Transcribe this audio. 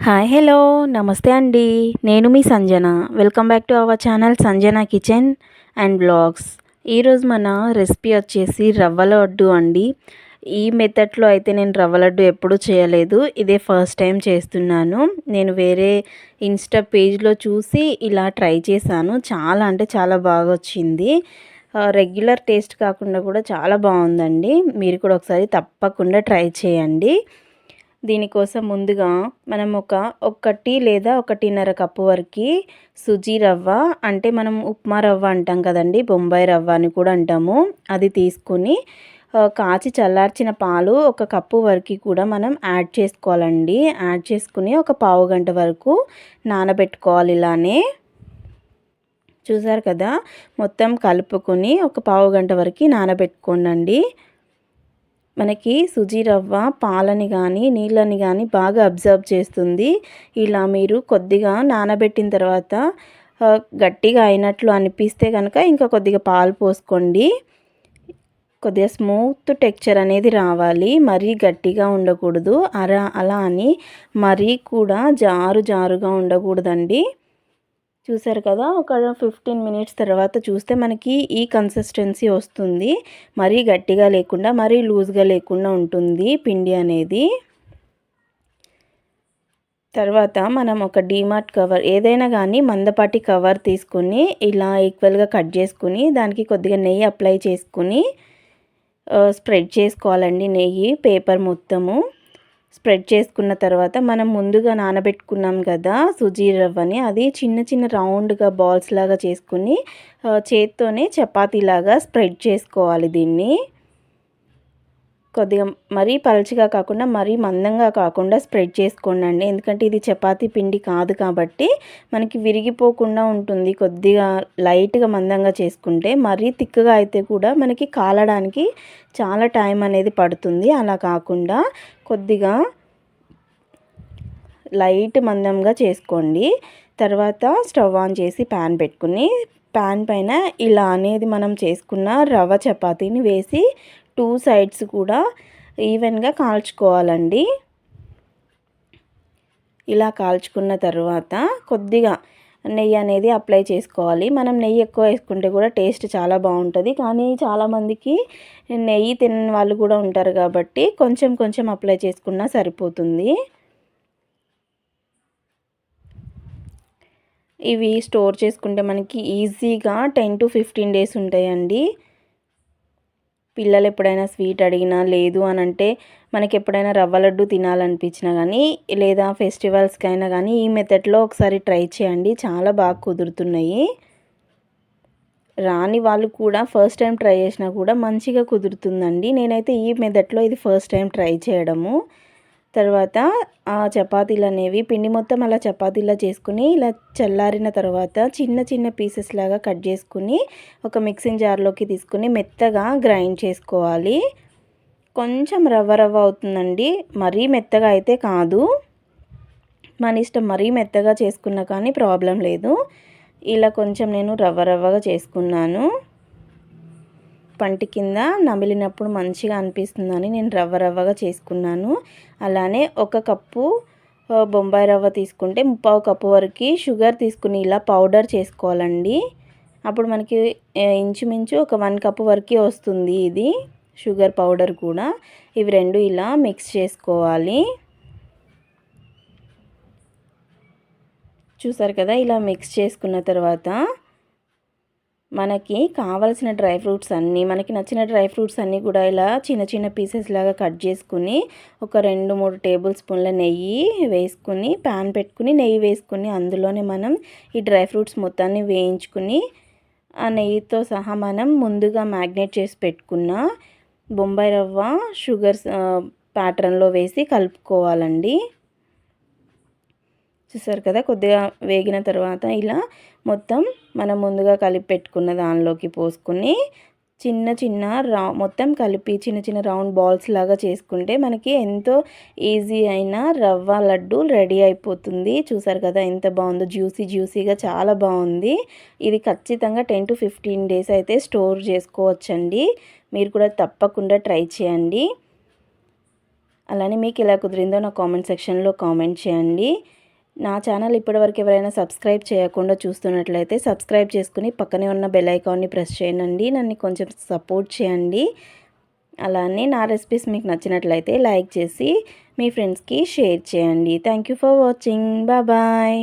Hi hello. నమస్తే అండి. నేను మీ Sanjana. Welcome back to our channel Sanjana kitchen and blogs. ఈరోజు మన రెసిపీ వచ్చేసి రవ్వ లడ్డు అండి. ఈ మెథడ్లో అయితే నేను రవ్వ లడ్డు ఎప్పుడూ చేయలేదు. ఇదే ఫస్ట్ టైం చేస్తున్నాను. నేను వేరే ఇన్స్టా పేజ్లో చూసి ఇలా ట్రై చేశాను. చాలా అంటే చాలా బాగా వచ్చింది. రెగ్యులర్ టేస్ట్ కాకుండా కూడా చాలా బాగుందండి. మీరు కూడా ఒకసారి తప్పకుండా ట్రై చేయండి. దీనికోసం ముందుగా మనం ఒక ఒకటి లేదా ఒకటిన్నర కప్పు వరకు సుజీ రవ్వ అంటే మనం ఉప్మా రవ్వ అంటాం కదండి బొంబాయి రవ్వ అని కూడా అంటాము. అది తీసుకొని కాచి చల్లార్చిన పాలు ఒక కప్పు వరకు కూడా మనం యాడ్ చేసుకోవాలండి. యాడ్ చేసుకుని ఒక పావు గంట వరకు నానబెట్టుకోవాలి ఇలానే. చూసారు కదా? మొత్తం కలుపుకొని ఒక పావు గంట వరకు నానబెట్టుకోండి మనకి సుజీ రవ్వ పాలని కానీ నీళ్ళని కానీ బాగా అబ్జర్వ్ చేస్తుంది. ఇలా మీరు కొద్దిగా నానబెట్టిన తర్వాత గట్టిగా అయినట్లు అనిపిస్తే కనుక ఇంకా కొద్దిగా పాలు పోసుకోండి. కొద్దిగా స్మూత్ టెక్చర్ అనేది రావాలి. మరీ గట్టిగా ఉండకూడదు. అలా అలా అని మరీ కూడా జారు జారుగా ఉండకూడదండి. చూసారు కదా ఒక ఫిఫ్టీన్ మినిట్స్ తర్వాత చూస్తే మనకి ఈ కన్సిస్టెన్సీ వస్తుంది. మరీ గట్టిగా లేకుండా మరీ లూజ్గా లేకుండా ఉంటుంది పిండి అనేది. తర్వాత మనం ఒక డీమార్ట్ కవర్ ఏదైనా కానీ మందపాటి కవర్ తీసుకొని ఇలా ఈక్వల్గా కట్ చేసుకుని దానికి కొద్దిగా నెయ్యి అప్లై చేసుకుని స్ప్రెడ్ చేసుకోవాలండి. నెయ్యి పేపర్ మొత్తము. స్ప్రెడ్ చేసుకున్న తర్వాత మనం ముందుగా నానబెట్టుకున్నాం కదా సుజీ రవ్వని అది చిన్న చిన్న రౌండ్గా బాల్స్ లాగా చేసుకుని చేత్తోనే చపాతీలాగా స్ప్రెడ్ చేసుకోవాలి దీన్ని. కొద్దిగా మరీ పలచగా కాకుండా మరీ మందంగా కాకుండా స్ప్రెడ్ చేసుకోండి ఎందుకంటే ఇది చపాతి పిండి కాదు కాబట్టి మనకి విరిగిపోకుండా ఉంటుంది. కొద్దిగా లైట్గా మందంగా చేసుకుంటే మరీ తిక్కగా అయితే కూడా మనకి కాలడానికి చాలా టైం అనేది పడుతుంది. అలా కాకుండా కొద్దిగా లైట్ మందంగా చేసుకోండి. తర్వాత స్టవ్ ఆన్ చేసి ప్యాన్ పెట్టుకుని ప్యాన్ పైన ఇలా అనేది మనం చేసుకున్న రవ్వ చపాతీని వేసి టూ సైడ్స్ కూడా ఈవెన్గా కాల్చుకోవాలండి. ఇలా కాల్చుకున్న తర్వాత కొద్దిగా నెయ్యి అనేది అప్లై చేసుకోవాలి. మనం నెయ్యి ఎక్కువ వేసుకుంటే కూడా టేస్ట్ చాలా బాగుంటుంది. కానీ చాలామందికి నెయ్యి తినని వాళ్ళు కూడా ఉంటారు కాబట్టి కొంచెం కొంచెం అప్లై చేసుకున్నా సరిపోతుంది. ఇవి స్టోర్ చేసుకుంటే మనకి ఈజీగా టెన్ టు ఫిఫ్టీన్ డేస్ ఉంటాయండి. పిల్లలు ఎప్పుడైనా స్వీట్ అడిగినా లేదు అని అంటే మనకి ఎప్పుడైనా రవ్వ లడ్డు తినాలనిపించినా కానీ లేదా ఫెస్టివల్స్కి అయినా కానీ ఈ మెథడ్లో ఒకసారి ట్రై చేయండి. చాలా బాగా కుదురుతున్నాయి. రాని వాళ్ళు కూడా ఫస్ట్ టైం ట్రై చేసినా కూడా మంచిగా కుదురుతుందండి. నేనైతే ఈ మెథడ్లో ఇది ఫస్ట్ టైం ట్రై చేయడము. తర్వాత ఆ చపాతీలు అనేవి పిండి మొత్తం అలా చపాతీలా చేసుకుని ఇలా చల్లారిన తర్వాత చిన్న చిన్న పీసెస్ లాగా కట్ చేసుకుని ఒక మిక్సింగ్ జార్లోకి తీసుకుని మెత్తగా గ్రైండ్ చేసుకోవాలి. కొంచెం రవ్వ రవ్వ అవుతుందండి. మరీ మెత్తగా అయితే కాదు. మన ఇష్టం మరీ మెత్తగా చేసుకున్నా కానీ ప్రాబ్లం లేదు. ఇలా కొంచెం నేను రవ్వ రవ్వగా చేసుకున్నాను. పంటి కింద నమిలినప్పుడు మంచిగా అనిపిస్తుందని నేను రవ్వ రవ్వగా చేసుకున్నాను. అలానే ఒక కప్పు బొంబాయి రవ్వ తీసుకుంటే ముప్పావు కప్పు వరకు షుగర్ తీసుకుని ఇలా పౌడర్ చేసుకోవాలండి. అప్పుడు మనకి ఇంచుమించు ఒక వన్ కప్పు వరకు వస్తుంది ఇది షుగర్ పౌడర్ కూడా. ఇవి రెండు ఇలా మిక్స్ చేసుకోవాలి. చూసారు కదా ఇలా మిక్స్ చేసుకున్న తర్వాత మనకి కావలసిన డ్రై ఫ్రూట్స్ అన్నీ మనకి నచ్చిన డ్రై ఫ్రూట్స్ అన్నీ కూడా ఇలా చిన్న చిన్న పీసెస్ లాగా కట్ చేసుకుని ఒక రెండు మూడు టేబుల్ స్పూన్ల నెయ్యి వేసుకుని ప్యాన్ పెట్టుకుని నెయ్యి వేసుకుని అందులోనే మనం ఈ డ్రై ఫ్రూట్స్ మొత్తాన్ని వేయించుకుని ఆ నెయ్యితో సహా మనం ముందుగా మ్యాగ్నేట్ చేసి పెట్టుకున్న బొంబాయి రవ్వ షుగర్స్ ప్యాటర్న్లో వేసి కలుపుకోవాలండి. చూసారు కదా కొద్దిగా వేగిన తర్వాత ఇలా మొత్తం మనం ముందుగా కలిపి పెట్టుకున్న దానిలోకి పోసుకుని చిన్న చిన్న రా మొత్తం కలిపి చిన్న చిన్న రౌండ్ బాల్స్ లాగా చేసుకుంటే మనకి ఎంతో ఈజీ అయిన రవ్వ లడ్డు రెడీ అయిపోతుంది. చూసారు కదా ఎంత బాగుందో జ్యూసీ జ్యూసీగా చాలా బాగుంది. ఇది ఖచ్చితంగా టెన్ టు ఫిఫ్టీన్ డేస్ అయితే స్టోర్ చేసుకోవచ్చండి. మీరు కూడా తప్పకుండా ట్రై చేయండి. అలానే మీకు ఎలా కుదిరిందో నా కామెంట్ సెక్షన్లో కామెంట్ చేయండి. నా ఛానల్ ఇప్పటివరకు ఎవరైనా సబ్స్క్రైబ్ చేయకుండా చూస్తున్నట్లయితే సబ్స్క్రైబ్ చేసుకుని పక్కనే ఉన్న బెల్ ఐకాన్ని ప్రెస్ చేయండి. నన్ను కొంచెం సపోర్ట్ చేయండి. అలానే నా రెసిపీస్ మీకు నచ్చినట్లయితే లైక్ చేసి మీ ఫ్రెండ్స్కి షేర్ చేయండి. Thank you for watching. Bye